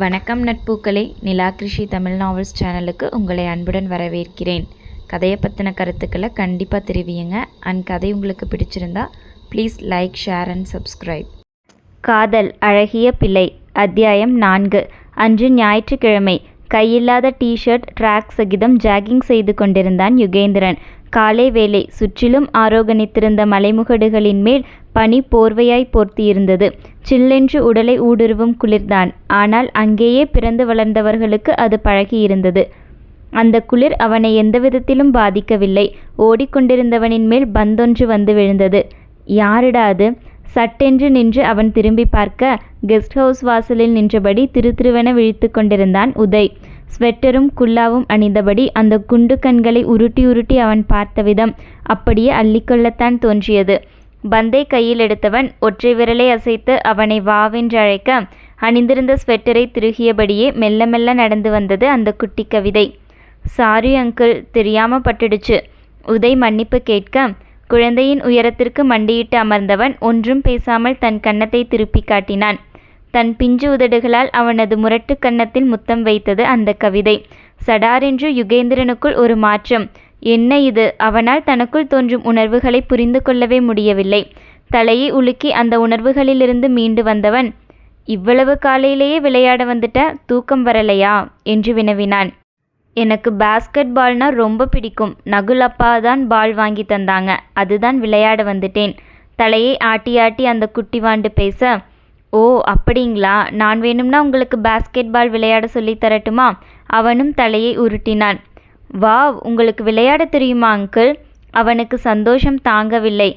வணக்கம் நட்பூக்களே. நிலா கிருஷி தமிழ் நாவல்ஸ் சேனலுக்கு உங்களை அன்புடன் வரவேற்கிறேன். கதையை பற்றின கருத்துக்களை கண்டிப்பாக தெரிவியுங்க. அண்ட் கதை உங்களுக்கு பிடிச்சிருந்தா please like share and subscribe காதல் அழகிய பிள்ளை அத்தியாயம் நான்கு. அன்று ஞாயிற்றுக்கிழமை கையில்லாத டிஷர்ட் ட்ராக் சகிதம் ஜாகிங் செய்து கொண்டிருந்தான் யுகேந்திரன். காலை வேளை சுற்றிலும் ஆரோகணித்திருந்த மலைமுகடுகளின் மேல் பனி போர்வையாய் போர்த்தியிருந்தது. சில்லென்று உடலை ஊடுருவும் குளிர்தான். ஆனால் அங்கேயே பிறந்து வளர்ந்தவர்களுக்கு அது பழகியிருந்தது. அந்த குளிர் அவனை எந்தவிதத்திலும் பாதிக்கவில்லை. ஓடிக்கொண்டிருந்தவனின் மேல் பந்தொன்று வந்து விழுந்தது. யாரிடா அது? சட்டென்று நின்று அவன் திரும்பி பார்க்க கெஸ்ட் ஹவுஸ் வாசலில் நின்றபடி திருதிருவென விழித்து கொண்டிருந்தான் உதய். ஸ்வெட்டரும் குல்லாவும் அணிந்தபடி அந்த குண்டு கண்களை உருட்டி உருட்டி அவன் பார்த்த விதம் அப்படியே அள்ளிக்கொள்ளத்தான் தோன்றியது. பந்தை கையில் எடுத்தவன் ஒற்றை விரலை அசைத்து அவனை வாவென்று அழைக்க அணிந்திருந்த ஸ்வெட்டரை திருகியபடியே மெல்ல மெல்ல நடந்து வந்தது அந்த குட்டி கவிதை. சாரி அங்கிள் தெரியாம பட்டுடுச்சு. உதய் மன்னிப்பு கேட்க குழந்தையின் உயரத்திற்கு மண்டியிட்டு அமர்ந்தவன் ஒன்றும் பேசாமல் தன் கன்னத்தை திருப்பி காட்டினான். தன் பிஞ்சு உதடுகளால் அவனது முரட்டு கன்னத்தில் முத்தம் வைத்தது அந்த கவிதை. சடாரென்று யுகேந்திரனுக்குள் ஒரு மாற்றம். என்ன இது? அவனால் தனக்குள் தோன்றும் உணர்வுகளை புரிந்து கொள்ளவே முடியவில்லை. தலையை உலுக்கி அந்த உணர்வுகளிலிருந்து மீண்டு வந்தவன் இவ்வளவு காலையிலேயே விளையாட வந்துட்ட? தூக்கம் வரலையா என்று வினவினான். எனக்கு பாஸ்கெட் பால்னா ரொம்ப பிடிக்கும். நகுல் அப்பா தான் பால் வாங்கி தந்தாங்க. அதுதான் விளையாட வந்துட்டேன். தலையை ஆட்டி ஆட்டி அந்த குட்டி வாண்டு பேச ஓ அப்படிங்களா? நான் வேணும்னா உங்களுக்கு பாஸ்கெட் பால் விளையாட சொல்லித் தரட்டுமா? அவனும் தலையை உருட்டினான். வாவ் உங்களுக்கு விளையாட தெரியுமா அங்கிள் அவனுக்கு சந்தோஷம் தாங்கவில்லை.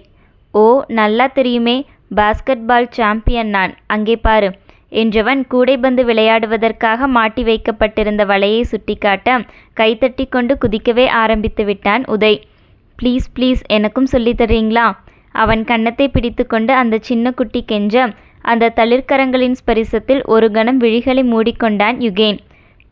ஓ நல்லா தெரியுமே. பாஸ்கெட் பால் சாம்பியன் நான். அங்கே பாரு. என்றவன் கூடைபந்து விளையாடுவதற்காக மாட்டி வைக்கப்பட்டிருந்த வலையை சுட்டிக்காட்ட கைத்தட்டி கொண்டு குதிக்கவே ஆரம்பித்து விட்டான் உதய். ப்ளீஸ் ப்ளீஸ் எனக்கும் சொல்லித் தர்றீங்களா? அவன் கன்னத்தை பிடித்துக்கொண்டு அந்த சின்ன குட்டி கெஞ்ச அந்த தளிர்கரங்களின் ஸ்பரிசத்தில் ஒரு கணம் விழிகளை மூடிக்கொண்டான் யுகேன்.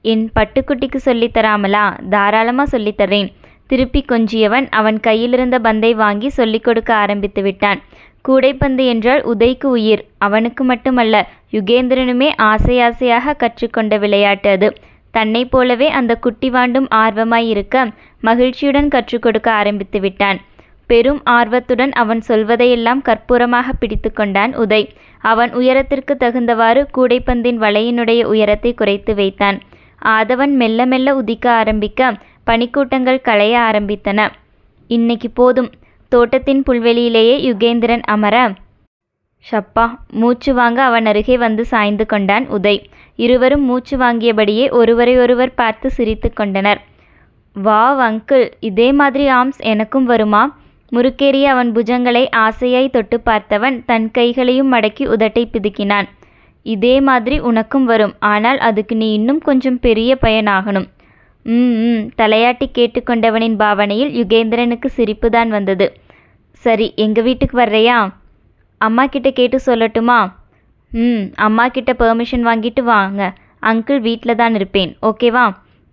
என் பட்டுக்குட்டிக்கு சொல்லித் தராமலா? சொல்லித்தரேன் சொல்லித் திருப்பி கொஞ்சியவன் அவன் கையிலிருந்த பந்தை வாங்கி சொல்லிக் கொடுக்க ஆரம்பித்து விட்டான். கூடைப்பந்து என்றால் உதைக்கு உயிர். அவனுக்கு மட்டுமல்ல யுகேந்திரனுமே ஆசை ஆசையாக கற்றுக்கொண்ட விளையாட்டு அது. தன்னை போலவே அந்த குட்டி வாண்டும் ஆர்வமாயிருக்க மகிழ்ச்சியுடன் கற்றுக் கொடுக்க ஆரம்பித்து விட்டான். பெரும் ஆர்வத்துடன் அவன் சொல்வதையெல்லாம் கற்பூரமாக பிடித்து கொண்டான் உதய். அவன் உயரத்திற்கு தகுந்தவாறு கூடைப்பந்தின் வலையினுடைய உயரத்தை குறைத்து வைத்தான். ஆதவன் மெல்ல மெல்ல உதிக்க ஆரம்பிக்க பனிக்கூட்டங்கள் களைய ஆரம்பித்தன. இன்னைக்கு போதும். தோட்டத்தின் புல்வெளியிலேயே யுகேந்திரன் அமர ஷப்பா மூச்சு வாங்க அவன் அருகே வந்து சாய்ந்து கொண்டான் உதய். இருவரும் மூச்சு வாங்கியபடியே ஒருவரை ஒருவர் பார்த்து சிரித்து கொண்டனர். வாவ் அங்கிள் இதே மாதிரி ஆர்ம்ஸ் எனக்கும் வருமா? முறுக்கேறிய அவன் புஜங்களை ஆசையாய் தொட்டு பார்த்தவன் தன் கைகளையும் மடக்கி உதட்டை பிதுக்கினான். இதே மாதிரி உனக்கும் வரும். ஆனால் அதுக்கு நீ இன்னும் கொஞ்சம் பெரிய பையனாகணும். ம் ம் தலையாட்டி கேட்டுக்கொண்டவனின் பாவனையில் யுகேந்திரனுக்கு சிரிப்புதான் வந்தது. சரி எங்கள் வீட்டுக்கு வர்றையா? அம்மா கிட்ட கேட்டு சொல்லட்டுமா? ம் அம்மா கிட்ட பெர்மிஷன் வாங்கிட்டு வாங்க. அங்கிள் வீட்டில் தான் இருப்பேன். ஓகேவா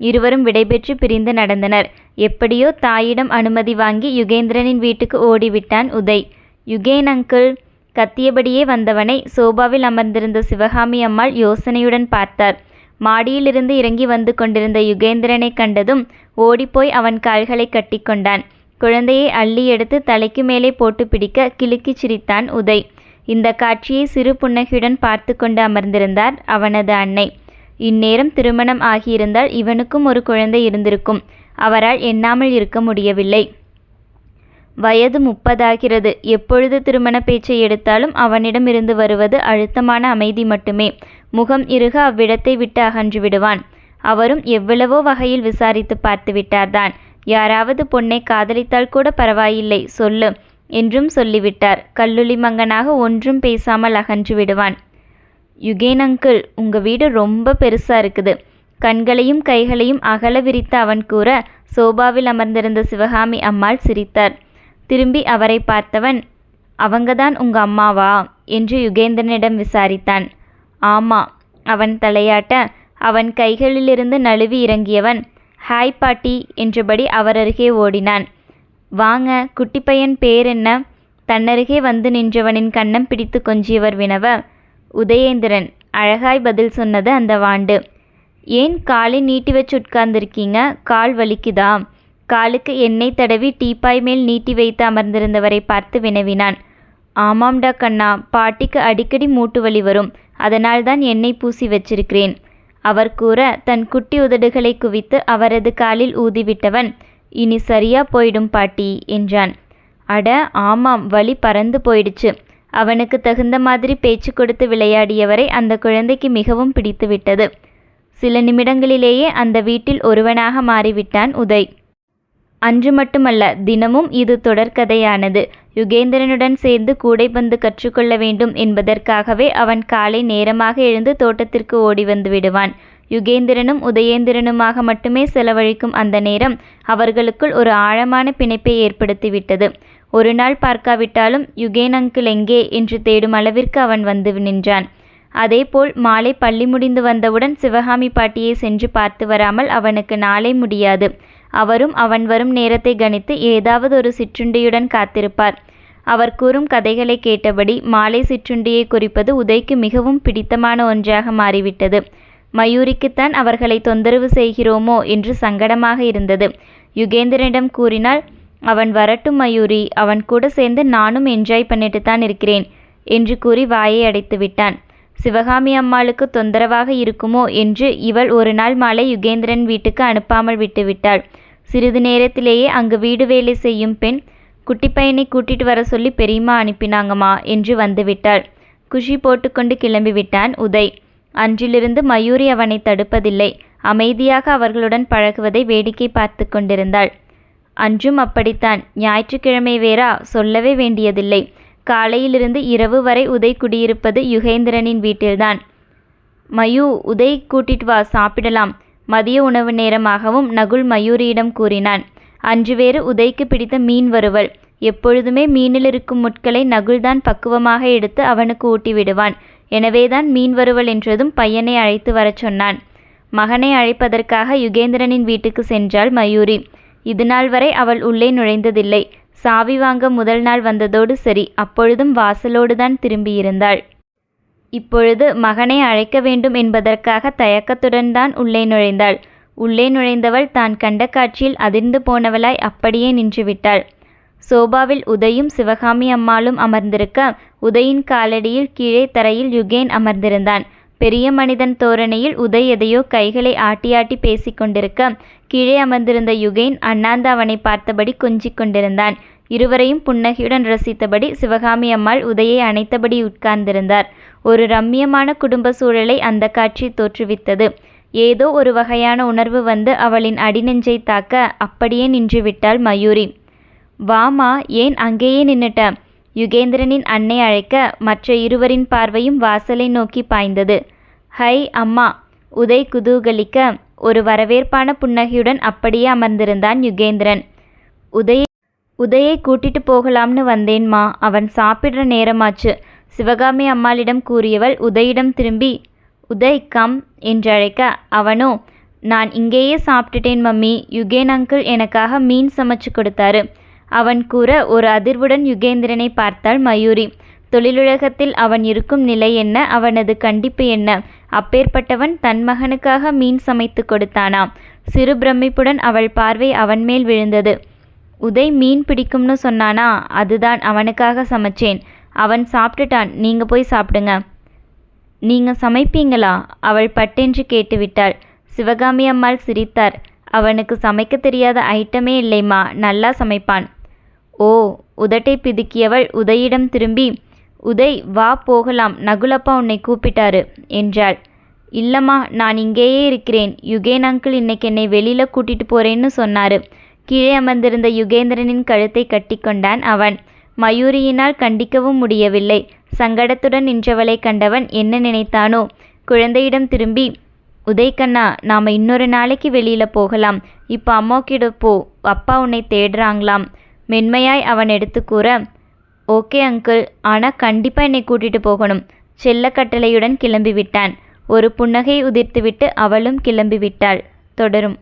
இருவரும் விடைபெற்று பிரிந்து நடந்தனர். எப்படியோ தாயிடம் அனுமதி வாங்கி யுகேந்திரனின் வீட்டுக்கு ஓடிவிட்டான் உதய். யுகேன் அங்கிள் கத்தியபடியே வந்தவனை சோபாவில் அமர்ந்திருந்த சிவகாமி அம்மாள் யோசனையுடன் பார்த்தார். மாடியிலிருந்து இறங்கி வந்து கொண்டிருந்த யுகேந்திரனை கண்டதும் ஓடிப்போய் அவன் கால்களை கட்டிக்கொண்டான் குழந்தையை அள்ளி எடுத்து தலைக்கு மேலே போட்டு பிடிக்க கிலுக்கிச் சிரித்தான் உதய். இந்த காட்சியை சிறு புன்னகையுடன் பார்த்து கொண்டு அமர்ந்திருந்தார் அவனது அன்னை. இந்நேரம் திருமணம் ஆகியிருந்தால் இவனுக்கும் ஒரு குழந்தை இருந்திருக்கும். அவரால் எண்ணாமல் இருக்க முடியவில்லை. வயது முப்பதாகிறது. எப்பொழுது திருமண பேச்சை எடுத்தாலும் அவனிடமிருந்து வருவது அழுத்தமான அமைதி மட்டுமே. முகம் இறுக அவ்விடத்தை விட்டு அகன்று விடுவான். அவரும் எவ்வளவோ வகையில் விசாரித்து பார்த்து விட்டார்தான். யாராவது பொண்ணை காதலித்தால் கூட பரவாயில்லை சொல்லு என்றும் சொல்லிவிட்டார். கல்லுளி மங்கனாக ஒன்றும் பேசாமல் அகன்று விடுவான். யுகேன் அங்கிள் உங்க வீடு ரொம்ப பெருசா இருக்குது. கண்களையும் கைகளையும் அகல விரித்த அவன் கூற சோபாவில் அமர்ந்திருந்த சிவகாமி அம்மாள் சிரித்தார். திரும்பி அவரை பார்த்தவன் அவங்கதான் உங்க அம்மாவா? என்று யுகேந்திரனிடம் விசாரித்தான். ஆமா. அவன் தலையாட்ட அவன் கைகளிலிருந்து நழுவி இறங்கியவன். ஹாய் பாட்டி என்றபடி அவர் அருகே ஓடினான். வாங்க குட்டி பையன் பேர் என்ன? தன்னருகே வந்து நின்றவனின் கன்னம் பிடித்து கொஞ்சியவர் வினவ உதயேந்திரன் அழகாய் பதில் சொன்னது அந்த வாண்டு. ஏன் காலை நீட்டி வச்சு உட்கார்ந்திருக்கீங்க? கால் வலிக்குதா காலுக்கு எண்ணெய் தடவி டீப்பாய் மேல் நீட்டி வைத்து அமர்ந்திருந்தவரை பார்த்து வினவினான். ஆமாம்டா கண்ணா பாட்டிக்கு அடிக்கடி மூட்டு வலி வரும். அதனால்தான் எண்ணெய் பூசி வச்சிருக்கிறேன். அவர் கூற தன் குட்டி உதடுகளை குவித்து அவரது காலில் ஊதிவிட்டவன் இனி சரியா போயிடும் பாட்டி என்றான். அட ஆமாம் வலி பறந்து போயிடுச்சு. அவனுக்கு தகுந்த மாதிரி பேச்சு கொடுத்து விளையாடியவரை அந்த குழந்தைக்கு மிகவும் பிடித்துவிட்டது. சில நிமிடங்களிலேயே அந்த வீட்டில் ஒருவனாக மாறிவிட்டான் உதய். அன்று மட்டுமல்ல தினமும் இது தொடர்கதையானது. யுகேந்திரனுடன் சேர்ந்து கூடைப்பந்து கற்றுக்கொள்ள வேண்டும் என்பதற்காகவே அவன் காலை நேரமாக எழுந்து தோட்டத்திற்கு ஓடி வந்து விடுவான். யுகேந்திரனும் உதயேந்திரனுமாக மட்டுமே செலவழிக்கும் அந்த நேரம் அவர்களுக்குள் ஒரு ஆழமான பிணைப்பை ஏற்படுத்திவிட்டது. ஒரு நாள் பார்க்காவிட்டாலும் யுகேன் அங்கிள் எங்கே என்று தேடும் அளவிற்கு அவன் வந்து நின்றான். அதேபோல் மாலை பள்ளி முடிந்து வந்தவுடன் சிவகாமி பாட்டியை சென்று பார்த்து வராமல் அவனுக்கு நாளை முடியாது. அவரும் அவன் வரும் நேரத்தை கணித்து ஏதாவது ஒரு சிற்றுண்டியுடன் காத்திருப்பார். அவர் கூறும் கதைகளை கேட்டபடி மாலை சிற்றுண்டியை குறிப்பது உதய்க்கு மிகவும் பிடித்தமான ஒன்றாக மாறிவிட்டது. மயூரிக்குத்தான் அவர்களை தொந்தரவு செய்கிறோமோ என்று சங்கடமாக இருந்தது. யுகேந்திரனிடம் கூறினால் அவன் வரட்டும் மயூரி. அவன் கூட சேர்ந்து நானும் என்ஜாய் பண்ணிட்டு தான் இருக்கிறேன் என்று கூறி வாயை அடைத்து விட்டான். சிவகாமி அம்மாளுக்கு தொந்தரவாக இருக்குமோ என்று இவள் ஒரு நாள் மாலை யுகேந்திரன் வீட்டுக்கு அனுப்பாமல் விட்டுவிட்டாள் சிறிது நேரத்திலேயே அங்கு வீடு வேலை செய்யும் பெண் குட்டி பையனை கூட்டிட்டு வர சொல்லி பெரியம்மா அனுப்பினாங்கம்மா என்று வந்துவிட்டாள் குஷி போட்டுக்கொண்டு கிளம்பிவிட்டான் உதய். அன்றிலிருந்து மயூரி அவனை தடுப்பதில்லை. அமைதியாக அவர்களுடன் பழகுவதை வேடிக்கை பார்த்து கொண்டிருந்தாள். அன்றும் அப்படித்தான். ஞாயிற்றுக்கிழமை வேறா சொல்லவே வேண்டியதில்லை. காலையிலிருந்து இரவு வரை உதய் குடியிருப்பது யுகேந்திரனின் வீட்டில்தான். மயூ உதய் கூட்டிட்டு வா சாப்பிடலாம். மதிய உணவு நேரமாகவும் நகுல் மயூரியிடம் கூறினான். அன்று வேறு உதய்க்கு பிடித்த மீன் வறுவல். எப்பொழுதுமே மீனில் இருக்கும் முட்களை நகுல்தான் பக்குவமாக எடுத்து அவனுக்கு ஊட்டி விடுவான். எனவேதான் மீன் வறுவல் என்றதும் பையனை அழைத்து வரச் சொன்னான். மகனை அழைப்பதற்காக யுகேந்திரனின் வீட்டுக்கு சென்றாள் மயூரி. இதுநாள் வரை அவள் உள்ளே நுழைந்ததில்லை. சாவி வாங்க முதல் நாள் வந்ததோடு சரி அப்பொழுதும் வாசலோடுதான் திரும்பியிருந்தாள். இப்பொழுது மகனை அழைக்க வேண்டும் என்பதற்காக தயக்கத்துடன் தான் உள்ளே நுழைந்தாள். உள்ளே நுழைந்தவள் தான் கண்ட காட்சியில் அதிர்ந்து போனவளாய் அப்படியே நின்றுவிட்டாள். சோபாவில் உதயும் சிவகாமி அம்மாளும் அமர்ந்திருக்க உதயின் காலடியில் கீழே தரையில் யுகேன் அமர்ந்திருந்தான். பெரிய மனிதன் தோரணையில் உதய் எதையோ கைகளை ஆட்டியாட்டி பேசிக் கொண்டிருக்க கீழே அமர்ந்திருந்த யுகேன் அண்ணாந்து அவனை பார்த்தபடி கொஞ்சிக் கொண்டிருந்தான். இருவரையும் புன்னகையுடன் ரசித்தபடி சிவகாமி அம்மாள் உதயை அணைத்தபடி உட்கார்ந்திருந்தார். ஒரு ரம்மியமான குடும்ப சூழலை அந்த காட்சி தோற்றுவித்தது. ஏதோ ஒரு வகையான உணர்வு வந்து அவளின் அடிநெஞ்சை தாக்க அப்படியே நின்றுவிட்டாள் மயூரி. வாமா ஏன் அங்கேயே நின்னுட்ட யுகேந்திரனின் அன்னை அழைக்க மற்ற இருவரின் பார்வையும் வாசலை நோக்கி பாய்ந்தது. ஹை அம்மா. உதய் குதூகலிக்க ஒரு வரவேற்பான புன்னகையுடன் அப்படியே அமர்ந்திருந்தான் யுகேந்திரன். உதய உதயை கூட்டிட்டு போகலாம்னு வந்தேன்மா அவன் சாப்பிடுற நேரமாச்சு. சிவகாமி அம்மாளிடம் கூறியவள் உதயிடம் திரும்பி உதய் கம் என்றழைக்க அவனோ நான் இங்கேயே சாப்பிட்டுட்டேன் மம்மி. யுகேன் அங்கிள் எனக்காக மீன் சமைச்சு கொடுத்தாரு. அவன் கூற ஒரு அதிர்வுடன் யுகேந்திரனை பார்த்தாள் மயூரி. தொழிலுலகத்தில் அவன் இருக்கும் நிலை என்ன? அவனது கண்டிப்பு என்ன? அப்பேற்பட்டவன் தன் மகனுக்காக மீன் சமைத்து கொடுத்தானாம். சிறு பிரமிப்புடன் அவள் பார்வை அவன் மேல் விழுந்தது. உதய் மீன் பிடிக்கும்னு சொன்னானா? அதுதான் அவனுக்காக சமைச்சேன். அவன் சாப்பிட்டுட்டான். நீங்க போய் சாப்பிடுங்க. நீங்க சமைப்பீங்களா? அவள் பட்டென்று கேட்டுவிட்டாள். சிவகாமி அம்மாள் சிரித்தார். அவனுக்கு சமைக்க தெரியாத ஐட்டமே இல்லைம்மா. நல்லா சமைப்பான். ஓ உதட்டை பிதுக்கியவள் உதயிடம் திரும்பி உதய் வா போகலாம் நகுலப்பா உன்னை கூப்பிட்டாரு என்றாள். இல்லம்மா நான் இங்கேயே இருக்கிறேன். யுகேன் அங்கிள் இன்னைக்கு என்னை வெளியில கூட்டிட்டு போறேன்னு சொன்னாரு. கீழே அமர்ந்திருந்த யுகேந்திரனின் கழுத்தை கட்டிக்கொண்டான் அவன். மயூரியினால் கண்டிக்கவும் முடியவில்லை. சங்கடத்துடன் நின்றவளை கண்டவன் என்ன நினைத்தானோ. குழந்தையிடம் திரும்பி உதய்கண்ணா நாம இன்னொரு நாளைக்கு வெளியில போகலாம். இப்போ அம்மாக்கிட்ட போ அப்பா உன்னை தேடுறாங்களாம். மென்மையாய் அவன் எடுத்து கூற ஓகே அங்கிள். ஆனால் கண்டிப்பாக என்னை கூட்டிட்டு போகணும். செல்ல கட்டளையுடன் கிளம்பிவிட்டான். ஒரு புன்னகை உதிர்த்துவிட்டு அவளும் கிளம்பிவிட்டாள். தொடரும்.